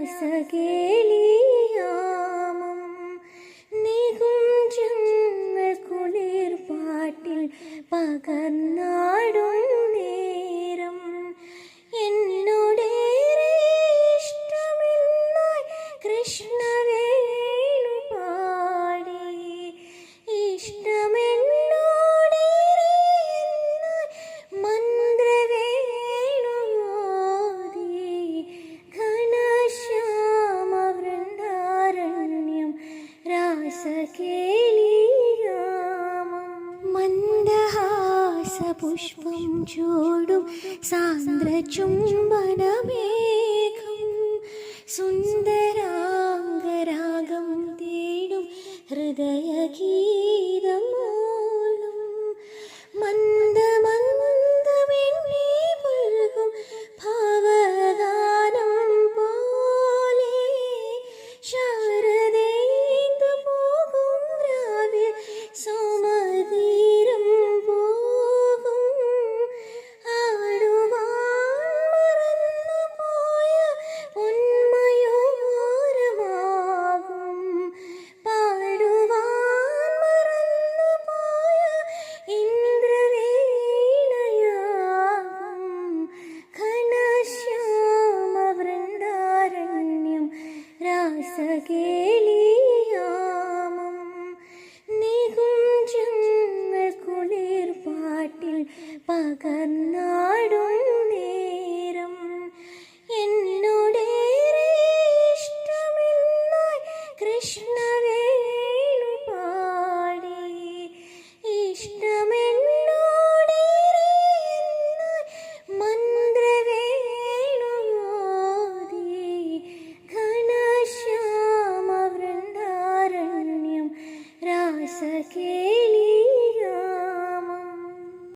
രാസകേളിയാമം നികുഞ്ചങ്ങൾ കുളിർപാട്ടിൽ പകർന്നാടും നേരം. എന്നോടേറെ ഇഷ്ടമെന്നായി കൃഷ്ണ മന്ദഹാസപുഷ്പം ചൂടും സാന്ദ്രചുംബനമേഘം. സുന്ദരാംഗരാഗം തേടും ഹൃദയഗീ സകേലിയാമം നികുഞ്ചങ്ങൾ കുളിർപാട്ടിൽ പകർന്നാ सके